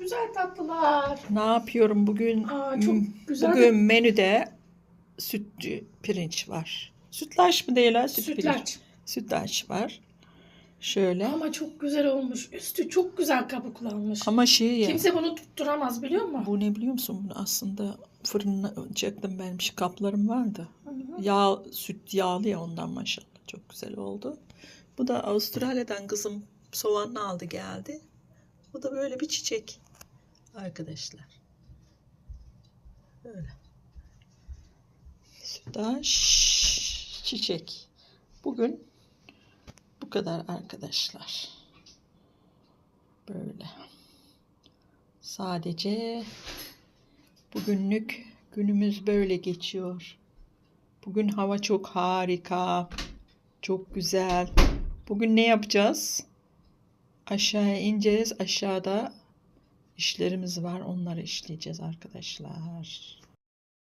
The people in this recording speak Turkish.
güzel tatlılar. Ne yapıyorum bugün? Aa, çok Hmm, güzel. Bugün menüde sütlü pirinç var. Sütlaç mı değil ha? Süt pirinç. Sütlaç. Sütlaç var. Şöyle. Ama, Ama çok güzel olmuş. Üstü çok güzel kabuklanmış. şey ya. Kimse bunu tutturamaz biliyor musun? Bu ne biliyor musun? Bunu aslında fırınacaktım benim şu kaplarım vardı. Hı hı. Yağ, süt yağlı ya ondan maşallah. Çok güzel oldu. Bu da Avustralya'dan kızım soğanını aldı geldi. Bu da böyle bir çiçek arkadaşlar. Böyle. Sütaş çiçek. Bugün bu kadar arkadaşlar. Böyle. Sadece bugünlük günümüz böyle geçiyor. Bugün hava çok harika. Çok güzel. Bugün ne yapacağız? Aşağıya ineceğiz. Aşağıda işlerimiz var. Onları işleyeceğiz arkadaşlar.